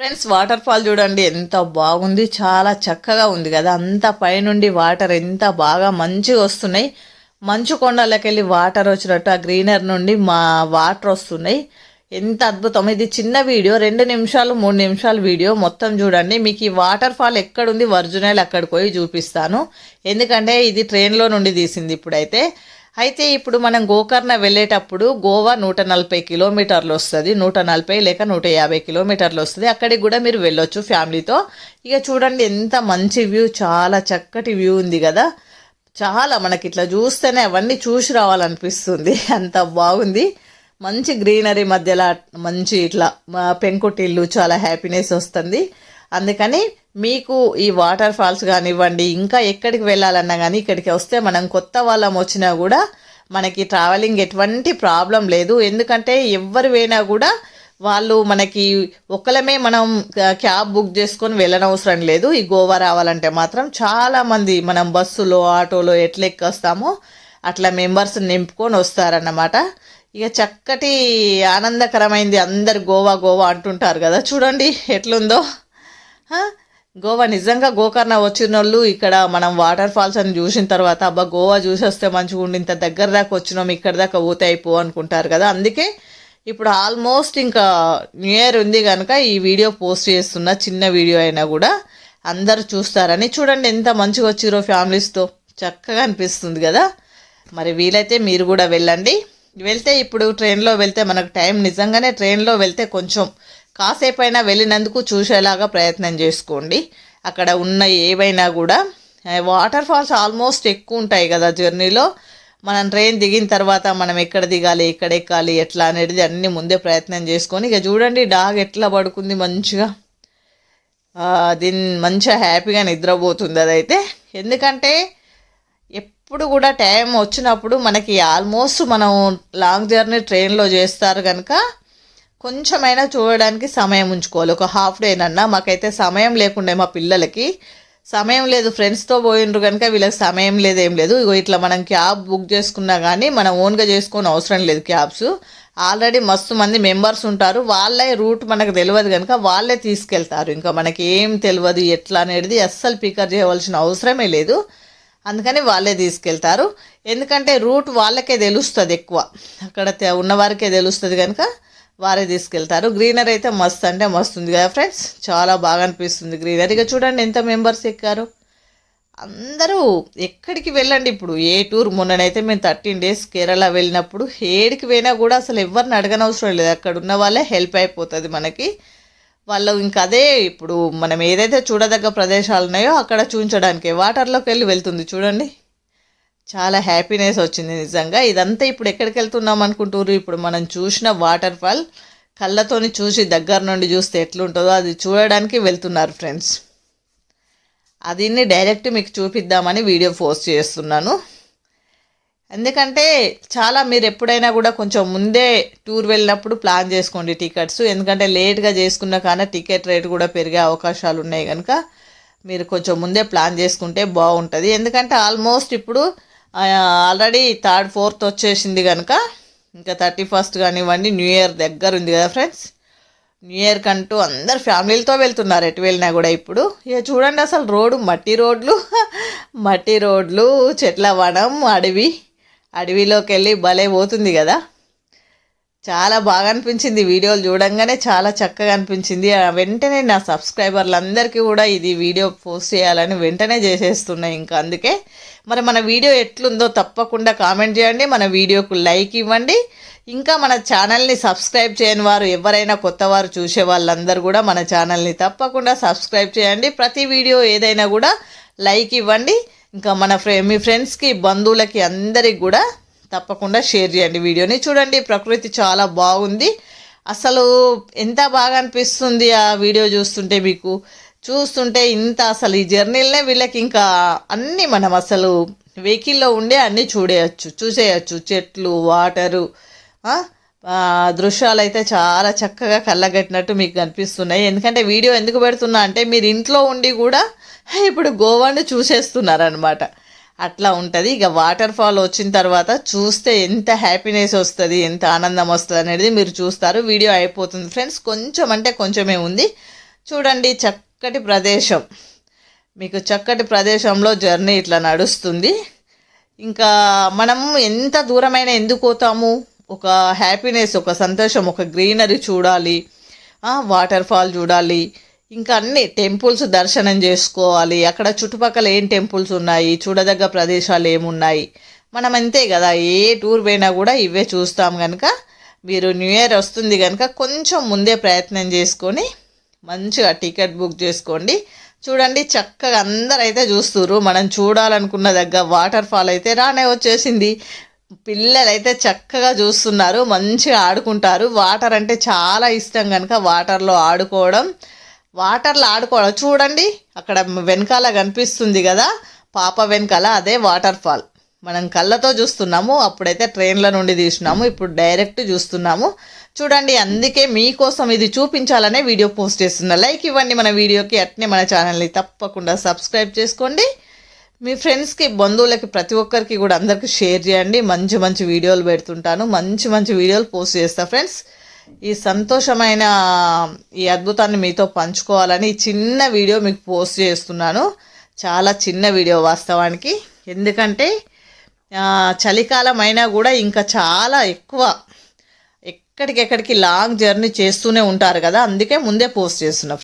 Friends water fall చూడండి ఎంత బాగుంది. చాలా చక్కగా ఉంది కదా. అంత పైనుండి వాటర్ ఎంత బాగా మంచిగా వస్తున్నాయి. మంచు కొండలకి వెళ్ళి వాటర్ వచ్చినట్టు ఆ గ్రీనర్ నుండి మా వాటర్ వస్తున్నాయి. ఎంత అద్భుతం. ఇది చిన్న వీడియో రెండు నిమిషాలు మూడు నిమిషాల వీడియో మొత్తం చూడండి. మీకు ఈ వాటర్ ఫాల్ ఎక్కడుంది? ఒరిజినల్ అక్కడికి పోయి చూపిస్తాను. ఎందుకంటే ఇది ట్రైన్లో నుండి తీసింది ఇప్పుడైతే. అయితే ఇప్పుడు మనం గోకర్ణ వెళ్ళేటప్పుడు గోవా నూట నలభై కిలోమీటర్లు వస్తుంది. నూట నలభై లేక నూట యాభై కిలోమీటర్లు వస్తుంది. అక్కడికి కూడా మీరు వెళ్ళొచ్చు ఫ్యామిలీతో. ఇక చూడండి ఎంత మంచి వ్యూ చాలా చక్కటి వ్యూ ఉంది కదా. చాలా మనకి ఇట్లా చూస్తేనే అవన్నీ చూసి రావాలనిపిస్తుంది. అంత బాగుంది. మంచి గ్రీనరీ మధ్యలో మంచి ఇట్లా పెంకుటిల్లు చాలా హ్యాపీనెస్ వస్తుంది. అందుకని మీకు ఈ వాటర్ ఫాల్స్ కానివ్వండి ఇంకా ఎక్కడికి వెళ్ళాలన్నా కానీ ఇక్కడికి వస్తే మనం కొత్త వాళ్ళం వచ్చినా కూడా మనకి ట్రావెలింగ్ ఎటువంటి ప్రాబ్లం లేదు. ఎందుకంటే ఎవరు పోయినా కూడా వాళ్ళు మనకి ఒక్కలమే మనం క్యాబ్ బుక్ చేసుకొని వెళ్ళనవసరం లేదు. ఈ గోవా రావాలంటే మాత్రం చాలామంది మనం బస్సులో ఆటోలో ఎట్లా ఎక్కొస్తామో అట్లా మెంబర్స్ నింపుకొని వస్తారన్నమాట. ఇక చక్కటి ఆనందకరమైంది అందరు గోవా గోవా అంటుంటారు కదా. చూడండి ఎట్లుందో. గోవా నిజంగా గోకర్ణ వచ్చిన వాళ్ళు ఇక్కడ మనం వాటర్ ఫాల్స్ అని చూసిన తర్వాత అబ్బా గోవా చూసేస్తే మంచిగా ఉండి ఇంత దగ్గర దాకా వచ్చినాం ఇక్కడ దాకా పోతే అయిపో అనుకుంటారు కదా. అందుకే ఇప్పుడు ఆల్మోస్ట్ ఇంకా న్యూ ఇయర్ ఉంది కనుక ఈ వీడియో పోస్ట్ చేస్తున్న చిన్న వీడియో అయినా కూడా అందరు చూస్తారని. చూడండి ఎంత మంచిగా వచ్చిరో ఫ్యామిలీస్తో చక్కగా అనిపిస్తుంది కదా. మరి వీలైతే మీరు కూడా వెళ్ళండి. వెళ్తే ఇప్పుడు ట్రైన్లో వెళ్తే మనకు టైం నిజంగానే ట్రైన్లో వెళ్తే కొంచెం కాసేపు అయినా వెళ్ళినందుకు చూసేలాగా ప్రయత్నం చేసుకోండి. అక్కడ ఉన్న ఏవైనా కూడా వాటర్ ఫాల్స్ ఆల్మోస్ట్ ఎక్కువ ఉంటాయి కదా జర్నీలో. మనం ట్రైన్ దిగిన తర్వాత మనం ఎక్కడ దిగాలి ఎక్కడ ఎక్కాలి ఎట్లా అనేది అన్ని ముందే ప్రయత్నం చేసుకొని ఇక చూడండి డాగ్ ఎట్లా పడుకుంది మంచిగా. దీన్ని మంచిగా హ్యాపీగా నిద్రపోతుంది అదైతే. ఎందుకంటే ఎప్పుడు కూడా టైం వచ్చినప్పుడు మనకి ఆల్మోస్ట్ మనం లాంగ్ జర్నీ ట్రైన్లో చేస్తారు కనుక కొంచెమైనా చూడడానికి సమయం ఉంచుకోవాలి. ఒక హాఫ్ డేనన్నా మాకైతే సమయం లేకుండే మా పిల్లలకి. సమయం లేదు ఫ్రెండ్స్తో పోయిండ్రు కనుక వీళ్ళకి సమయం లేదు ఏం లేదు. ఇగో ఇట్లా మనం క్యాబ్ బుక్ చేసుకున్నా కానీ మనం ఓన్గా చేసుకొని అవసరం లేదు క్యాబ్స్. ఆల్రెడీ మస్తు మంది మెంబర్స్ ఉంటారు. వాళ్ళే రూట్ మనకు తెలియదు కనుక వాళ్ళే తీసుకెళ్తారు. ఇంకా మనకి ఏం తెలియదు ఎట్లా అనేది అస్సలు పికప్ చేయవలసిన అవసరమే లేదు. అందుకని వాళ్ళే తీసుకెళ్తారు. ఎందుకంటే రూట్ వాళ్ళకే తెలుస్తుంది ఎక్కువ. అక్కడ తె- ఉన్నవారికే తెలుస్తుంది కనుక వారే తీసుకెళ్తారు. గ్రీనరీ అయితే మస్తు అంటే మస్తు ఉంది కదా ఫ్రెండ్స్ చాలా బాగా అనిపిస్తుంది గ్రీనరీగా చూడండి ఎంత మెంబర్స్ ఎక్కారు. అందరూ ఎక్కడికి వెళ్ళండి ఇప్పుడు? ఏ టూర్ మొన్ననైతే మేము థర్టీన్ డేస్ కేరళ వెళ్ళినప్పుడు ఏడికి పోయినా కూడా అసలు ఎవరిని అడగనవసరం లేదు. అక్కడ ఉన్న వాళ్ళే హెల్ప్ అయిపోతుంది మనకి. వాళ్ళు ఇంకా అదే ఇప్పుడు మనం ఏదైతే చూడదగ్గ ప్రదేశాలు ఉన్నాయో అక్కడ చూపించడానికి వాటర్లోకి వెళ్ళి వెళ్తుంది చూడండి. చాలా హ్యాపీనెస్ వచ్చింది నిజంగా. ఇదంతా ఇప్పుడు ఎక్కడికి వెళ్తున్నాం అనుకుంటారు ఇప్పుడు మనం చూసిన వాటర్ ఫాల్ కళ్ళతోని చూసి దగ్గర నుండి చూస్తే ఎట్లుంటుందో అది చూడడానికి వెళ్తున్నారు ఫ్రెండ్స్ అదిని డైరెక్ట్ మీకు చూపిద్దామని వీడియో పోస్ట్ చేస్తున్నాను. ఎందుకంటే చాలా మీరు ఎప్పుడైనా కూడా కొంచెం ముందే టూర్ వెళ్ళినప్పుడు ప్లాన్ చేసుకోండి టికెట్స్ ఎందుకంటే లేట్గా చేసుకున్న కానీ టికెట్ రేట్ కూడా పెరిగే అవకాశాలు ఉన్నాయి కనుక మీరు కొంచెం ముందే ప్లాన్ చేసుకుంటే బాగుంటుంది. ఎందుకంటే ఆల్మోస్ట్ ఇప్పుడు ఆల్రెడీ థర్డ్ ఫోర్త్ వచ్చేసింది కనుక ఇంకా థర్టీ ఫస్ట్ కానివ్వండి న్యూ ఇయర్ దగ్గర ఉంది కదా ఫ్రెండ్స్ న్యూ ఇయర్ కంటూ అందరు ఫ్యామిలీలతో వెళ్తున్నారు ఎటు వెళ్ళినా కూడా ఇప్పుడు. ఇక చూడండి అసలు రోడ్డు మట్టి రోడ్లు మట్టి రోడ్లు చెట్ల వనం అడవి. అడవిలోకి వెళ్ళి భలే పోతుంది కదా. చాలా బాగా అనిపించింది వీడియోలు చూడంగానే చాలా చక్కగా అనిపించింది. వెంటనే నా సబ్స్క్రైబర్లందరికీ కూడా ఇది వీడియో పోస్ట్ చేయాలని వెంటనే చేసేస్తున్నాయి ఇంకా. అందుకే మరి మన వీడియో ఎట్లుందో తప్పకుండా కామెంట్ చేయండి. మన వీడియోకు లైక్ ఇవ్వండి. ఇంకా మన ఛానల్ని సబ్స్క్రైబ్ చేయని వారు ఎవరైనా కొత్త వారు చూసే వాళ్ళందరూ కూడా మన ఛానల్ని తప్పకుండా సబ్స్క్రైబ్ చేయండి. ప్రతి వీడియో ఏదైనా కూడా లైక్ ఇవ్వండి. ఇంకా మన ఫ్రె మీ ఫ్రెండ్స్కి బంధువులకి అందరికి కూడా తప్పకుండా షేర్ చేయండి వీడియోని. చూడండి ప్రకృతి చాలా బాగుంది. అసలు ఎంత బాగా అనిపిస్తుంది ఆ వీడియో చూస్తుంటే మీకు. చూస్తుంటే ఇంత అసలు ఈ జర్నీలనే వీళ్ళకి ఇంకా అన్నీ మనం అసలు వెహికల్లో ఉండే అన్నీ చూడేయచ్చు చూసేయచ్చు. చెట్లు వాటరు దృశ్యాలు అయితే చాలా చక్కగా కళ్ళగట్టినట్టు మీకు కనిపిస్తున్నాయి ఎందుకంటే వీడియో ఎందుకు పెడుతున్నా అంటే మీరు ఇంట్లో ఉండి కూడా ఇప్పుడు గోవాని చూసేస్తున్నారనమాట అట్లా ఉంటుంది. ఇక వాటర్ ఫాల్ వచ్చిన తర్వాత చూస్తే ఎంత హ్యాపీనెస్ వస్తుంది ఎంత ఆనందం వస్తుంది అనేది మీరు చూస్తారు. వీడియో అయిపోతుంది. ఫ్రెండ్స్ కొంచెం అంటే కొంచెమే ఉంది. చూడండి చక్కటి ప్రదేశం. మీకు చక్కటి ప్రదేశంలో జర్నీ ఇట్లా నడుస్తుంది. ఇంకా మనం ఎంత దూరమైనా ఎందుకు పోతాము? ఒక హ్యాపీనెస్ ఒక సంతోషం ఒక గ్రీనరీ చూడాలి. వాటర్ ఫాల్ చూడాలి. ఇంకా అన్ని టెంపుల్స్ దర్శనం చేసుకోవాలి. అక్కడ చుట్టుపక్కల ఏం టెంపుల్స్ ఉన్నాయి? చూడదగ్గ ప్రదేశాలు ఏమున్నాయి? మనం అంతే కదా ఏ టూర్ పోయినా కూడా ఇవే చూస్తాం కనుక మీరు న్యూ ఇయర్ వస్తుంది కనుక కొంచెం ముందే ప్రయత్నం చేసుకొని మంచిగా టికెట్ బుక్ చేసుకోండి. చూడండి చక్కగా అందరు అయితే చూస్తుర్రు. మనం చూడాలనుకున్న దగ్గర వాటర్ ఫాల్ అయితే రానే వచ్చేసింది. పిల్లలు అయితే చక్కగా చూస్తున్నారు మంచిగా ఆడుకుంటారు. వాటర్ అంటే చాలా ఇష్టం కనుక వాటర్లో ఆడుకోవడం వాటర్లో ఆడుకోవడం చూడండి అక్కడ వెనకాల కనిపిస్తుంది కదా పాప వెనకాల అదే వాటర్ ఫాల్ మనం కళ్ళతో చూస్తున్నాము అప్పుడైతే ట్రైన్ల నుండి తీసినాము ఇప్పుడు డైరెక్ట్ చూస్తున్నాము. చూడండి అందుకే మీకోసం ఇది చూపించాలనే వీడియో పోస్ట్ చేస్తున్నా. లైక్ ఇవ్వండి మన వీడియోకి అట్నే మన ఛానల్ని తప్పకుండా సబ్స్క్రైబ్ చేసుకోండి. మీ ఫ్రెండ్స్కి బంధువులకి ప్రతి ఒక్కరికి కూడా అందరికీ షేర్ చేయండి. మంచి మంచి వీడియోలు పెడుతుంటాను. మంచి మంచి వీడియోలు పోస్ట్ చేస్తా ఫ్రెండ్స్ ఈ సంతోషమైన ఈ అద్భుతాన్ని మీతో పంచుకోవాలని ఈ చిన్న వీడియో మీకు పోస్ట్ చేస్తున్నాను. చాలా చిన్న వీడియో వాస్తవానికి. ఎందుకంటే చలికాలం అయినా కూడా ఇంకా చాలా ఎక్కువ ఎక్కడికెక్కడికి లాంగ్ జర్నీ చేస్తూనే ఉంటారు కదా అందుకే ముందే పోస్ట్ చేస్తున్నా.